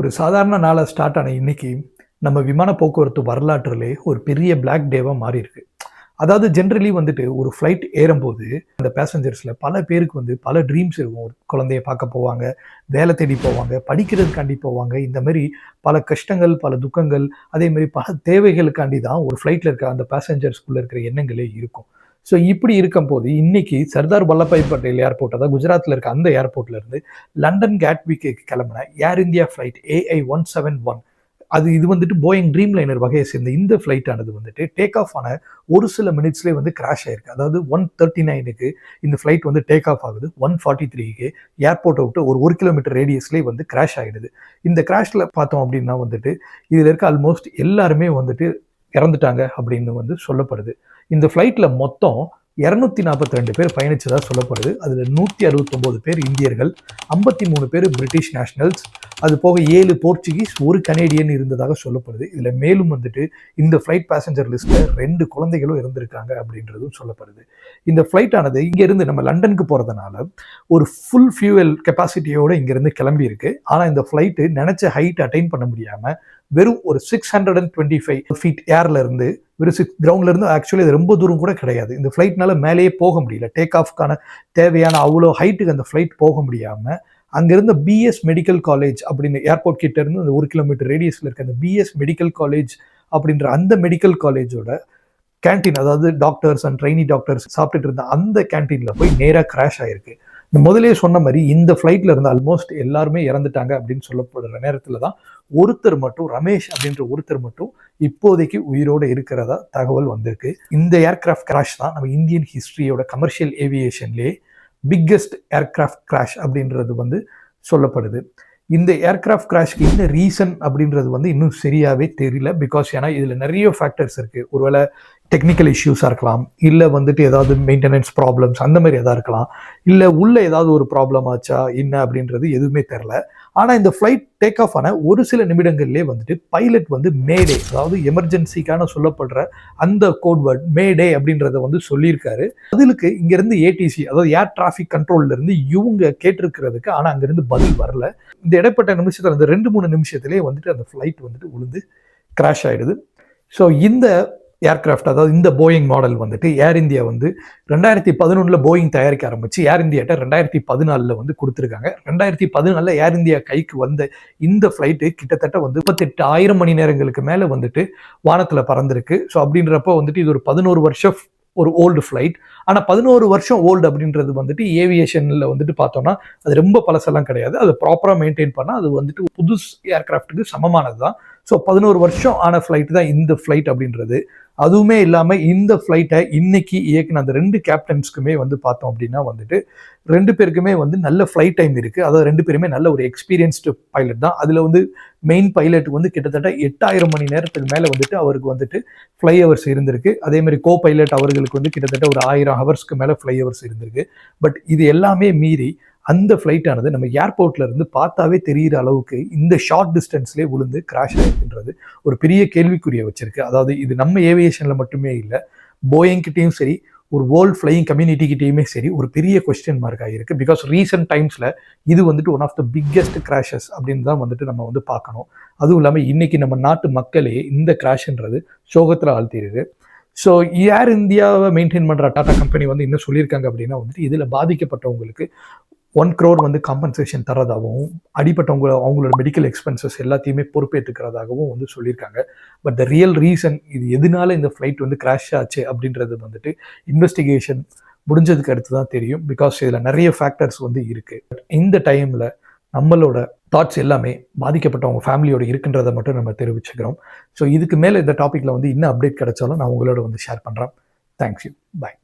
ஒரு சாதாரண நாளாக ஸ்டார்ட் ஆன இன்னைக்கு நம்ம விமான போக்குவரத்து வரலாற்றிலே ஒரு பெரிய பிளாக் டேவாக மாறியிருக்கு. அதாவது ஜென்ரலி வந்துட்டு ஒரு ஃப்ளைட் ஏறும்போது அந்த பேசஞ்சர்ஸில் பல பேருக்கு வந்து பல ட்ரீம்ஸ் இருக்கும். ஒரு குழந்தைய பார்க்க போவாங்க வேலை தேடி போவாங்க படிக்கிறதுக்காண்டி போவாங்க. இந்த மாதிரி பல கஷ்டங்கள் பல துக்கங்கள் அதே மாதிரி பல தேவைகளுக்காண்டி தான் ஒரு ஃப்ளைட்டில் இருக்க அந்த பேசஞ்சர்ஸ்குள்ளே இருக்கிற எண்ணங்களே இருக்கும். ஸோ இப்படி இருக்கும்போது இன்னைக்கு சர்தார் வல்லபாய் பட்டேல் ஏர்போர்ட் அதாவது குஜராத்தில் இருக்க அந்த ஏர்போர்ட்ல இருந்து லண்டன் கேட்விக்கு கிளம்புன Air India flight A I one seven one அது இது வந்துட்டு போயிங் ட்ரீம் லைனர் வகையை சேர்ந்த இந்த ஃப்ளைட்டானது வந்துட்டு டேக் ஆஃப் ஆன ஒரு சில மினிட்ஸ்லேயே வந்து கிராஷ் ஆயிருக்கு. அதாவது ஒன் தேர்ட்டி நைனுக்கு இந்த ஃப்ளைட் வந்து டேக் ஆஃப் ஆகுது. ஒன் ஃபார்ட்டி த்ரீக்கு ஏர்போர்ட்டை விட்டு ஒரு ஒரு கிலோமீட்டர் ரேடியஸ்லேயே வந்து கிராஷ் ஆகிடுது இந்த கிராஷில் பார்த்தோம் அப்படின்னா வந்துட்டு இதில் இருக்க ஆல்மோஸ்ட் எல்லாருமே வந்துட்டு இறந்துட்டாங்க அப்படின்னு வந்து சொல்லப்படுது. இந்த ஃப்ளைட்டில் மொத்தம் இரநூத்தி நாற்பத்தி ரெண்டு பேர் பயணிச்சதாக சொல்லப்படுது. அதில் நூற்றி அறுபத்தொம்போது பேர் இந்தியர்கள் ஐம்பத்தி மூணு பேர் பிரிட்டிஷ் நேஷனல்ஸ் அது போக ஏழு போர்ச்சுகீஸ் ஒரு கனேடியன் இருந்ததாக சொல்லப்படுது. இதில் மேலும் வந்துட்டு இந்த ஃப்ளைட் பேசஞ்சர் லிஸ்ட்டில் ரெண்டு குழந்தைகளும் இருந்திருக்காங்க அப்படின்றதும் சொல்லப்படுது. இந்த ஃப்ளைட் ஆனது இங்கேருந்து நம்ம லண்டனுக்கு போகிறதுனால ஒரு ஃபுல் ஃபியூவல் கெப்பாசிட்டியோடு இங்கேருந்து கிளம்பியிருக்கு. ஆனால் இந்த ஃப்ளைட்டு நினச்ச ஹைட் அட்டைன் பண்ண முடியாமல் வெறும் ஒரு six hundred and twenty five feet ஏர்ல இருந்து வெறும் சிக்ஸ் கிரவுண்ட்ல இருந்து ஆக்சுவலி அது ரொம்ப தூரம் கூட கிடையாது. இந்த ஃப்ளைட்னால மேலேயே போக முடியல. டேக் ஆஃப்க்கான தேவையான அவ்வளோ ஹைட்டுக்கு அந்த ஃப்ளைட் போக முடியாமல் அங்கிருந்த பிஎஸ் மெடிக்கல் காலேஜ் அப்படின்னு ஏர்போர்ட் கிட்ட இருந்து அந்த ஒரு கிலோமீட்டர் ரேடியஸில் இருக்க அந்த பிஎஸ் மெடிக்கல் காலேஜ் அப்படின்ற அந்த மெடிக்கல் காலேஜோட கேன்டீன் அதாவது டாக்டர்ஸ் அண்ட் ட்ரைனி டாக்டர்ஸ் சாப்பிட்டுட்டு இருந்த அந்த கேன்டீனில் போய் நேராக கிராஷ் ஆயிருக்கு. இந்த முதலே சொன்ன மாதிரி இந்த ஃப்ளைட்டில் இருந்து ஆல்மோஸ்ட் எல்லாருமே இறந்துட்டாங்க அப்படின்னு சொல்லப்படுற நேரத்தில் தான் ஒருத்தர் மட்டும் ரமேஷ் அப்படின்ற ஒருத்தர் மட்டும் இப்போதைக்கு உயிரோடு இருக்கிறதா தகவல் வந்திருக்கு. இந்த ஏர்கிராஃப்ட் கிராஷ் தான் நம்ம இந்தியன் ஹிஸ்ட்ரியோட கமர்ஷியல் ஏவியேஷன்லேயே பிக்கஸ்ட் ஏர்கிராஃப்ட் கிராஷ் அப்படின்றது வந்து சொல்லப்படுது. இந்த ஏர்கிராஃப்ட் கிராஷ்க்கு என்ன ரீசன் அப்படின்றது வந்து இன்னும் சரியாகவே தெரியல பிகாஸ் ஏன்னா இதில் நிறைய ஃபேக்டர்ஸ் இருக்குது ஒருவேளை டெக்னிக்கல் இஷ்யூஸாக இருக்கலாம் இல்லை வந்துட்டு ஏதாவது மெயின்டெனன்ஸ் ப்ராப்ளம்ஸ் அந்த மாதிரி எதாவது இருக்கலாம் இல்லை உள்ளே ஏதாவது ஒரு ப்ராப்ளம் ஆச்சா என்ன அப்படின்றது எதுவுமே தெரில ஆனால் இந்த ஃப்ளைட் டேக் ஆஃப் ஆன ஒரு சில நிமிடங்கள்லேயே வந்துட்டு பைலட் வந்து மேடே அதாவது எமர்ஜென்சிக்கான சொல்லப்படுற அந்த கோட்வேர்ட் மேடே அப்படின்றத வந்து சொல்லியிருக்காரு. பதிலுக்கு இங்கேருந்து ஏடிசி அதாவது ஏர் டிராஃபிக் கண்ட்ரோல்ல இருந்து இவங்க கேட்டிருக்கிறதுக்கு ஆனால் அங்கேருந்து பதில் வரல. இந்த இடைப்பட்ட நிமிஷத்தில் அந்த ரெண்டு மூணு நிமிஷத்துலேயே வந்துட்டு அந்த ஃப்ளைட் வந்துட்டு உளுந்து கிராஷ் ஆகிடுது ஸோ இந்த ஏர்க்ராஃப்ட் அதாவது இந்த போயிங் மாடல் வந்துட்டு ஏர் இந்தியா வந்து ரெண்டாயிரத்தி பதினொன்றில் போயிங் தயாரிக்க ஆரம்பிச்சு ஏர் இந்தியாட்ட ரெண்டாயிரத்தி பதினாலில் வந்து கொடுத்துருக்காங்க. ரெண்டாயிரத்தி பதினாலில் ஏர் இந்தியா கைக்கு வந்த இந்த ஃப்ளைட்டு கிட்டத்தட்ட வந்து முப்பத்தெட்டு ஆயிரம் மணி நேரங்களுக்கு மேலே வந்துட்டு வானத்தில் பறந்துருக்கு. ஸோ அப்படின்றப்போ வந்துட்டு இது ஒரு பதினோரு வருஷம் ஒரு ஓல்டு ஃப்ளைட் ஆனால் பதினோரு வருஷம் ஓல்டு அப்படின்றது வந்துட்டு ஏவியேஷனில் வந்துட்டு பார்த்தோம்னா அது ரொம்ப பழசெல்லாம் கிடையாது. அது ப்ராப்பராக மெயின்டைன் பண்ணால் அது வந்துட்டு புதுசு ஏர்க்ராஃப்ட்டுக்கு சமமானது தான் ஸோ பதினோரு வருஷம் ஆன ஃப்ளைட் தான் இந்த ஃப்ளைட் அப்படின்றது. அதுவுமே இல்லாமல் இந்த ஃப்ளைட்டை இன்னைக்கு இயக்குன அந்த ரெண்டு கேப்டன்ஸ்க்குமே வந்து பார்த்தோம் அப்படின்னா வந்துட்டு ரெண்டு பேருக்குமே வந்து நல்ல ஃப்ளைட் டைம் இருக்குது அதாவது ரெண்டு பேருமே நல்ல ஒரு எக்ஸ்பீரியன்ஸ்டு பைலட் தான். அதில் வந்து மெயின் பைலட்டுக்கு வந்து கிட்டத்தட்ட எட்டாயிரம் மணி நேரத்துக்கு மேலே வந்துட்டு அவருக்கு வந்துட்டு ஃப்ளை ஹவர்ஸ் இருந்திருக்கு. அதேமாதிரி கோ பைலட் அவர்களுக்கு வந்து கிட்டத்தட்ட ஒரு ஆயிரம் ஹவர்ஸ்க்கு மேலே ஃப்ளை ஹவர்ஸ் இருந்திருக்கு. பட் இது எல்லாமே மீறி அந்த ஃப்ளைட்டானது நம்ம ஏர்போர்ட்ல இருந்து பார்த்தாவே தெரிகிற அளவுக்கு இந்த ஷார்ட் டிஸ்டன்ஸ்லேயே விழுந்து கிராஷ் ஆயிருக்குன்றது ஒரு பெரிய கேள்விக்குரிய வச்சிருக்கு. அதாவது இது நம்ம ஏவியேஷன்ல மட்டுமே இல்லை போயிங்கிட்டையும் சரி ஒரு வேர்ல்ட் ஃப்ளையிங் கம்யூனிட்டிக்கிட்டேயுமே சரி ஒரு பெரிய கொஸ்டின் மார்க் ஆகிருக்கு பிகாஸ் ரீசெண்ட் டைம்ஸில் இது வந்துட்டு one of the biggest crashes அப்படின்னு தான் வந்துட்டு நம்ம வந்து பார்க்கணும். அதுவும் இல்லாமல் இன்றைக்கி நம்ம நாட்டு மக்களே இந்த கிராஷ்ன்றது சோகத்தில் ஆழ்த்திடுது ஸோ ஏர் இந்தியாவை மெயின்டைன் பண்ணுற டாடா கம்பெனி வந்து என்ன சொல்லியிருக்காங்க அப்படின்னா வந்துட்டு இதில் பாதிக்கப்பட்டவங்களுக்கு ஒன் க்ரோர் வந்து காம்பன்சேஷன் தரதாகவும் அடிப்பட்டவங்க அவங்களோட மெடிக்கல் எக்ஸ்பென்சஸ் எல்லாத்தையுமே பொறுப்பேற்றுக்கிறதாகவும் வந்து சொல்லியிருக்காங்க. பட் த ரியல் ரீசன் இது எதனால இந்த ஃப்ளைட் வந்து கிராஷ் ஆச்சு அப்படின்றது வந்துட்டு இன்வெஸ்டிகேஷன் முடிஞ்சதுக்கு அடுத்து தான் தெரியும். பிகாஸ் இதில் நிறைய ஃபேக்டர்ஸ் வந்து இருக்குது இந்த டைமில் நம்மளோட தாட்ஸ் எல்லாமே பாதிக்கப்பட்டவங்க ஃபேமிலியோட இருக்குன்றதை மட்டும் நம்ம தெரிவிச்சுக்கிறோம். ஸோ இதுக்கு மேலே இந்த டாப்பிக்கில் வந்து இன்னும் அப்டேட் கிடைச்சாலும் நான் உங்களோட வந்து ஷேர் பண்ணுறேன் தேங்க்யூ பாய்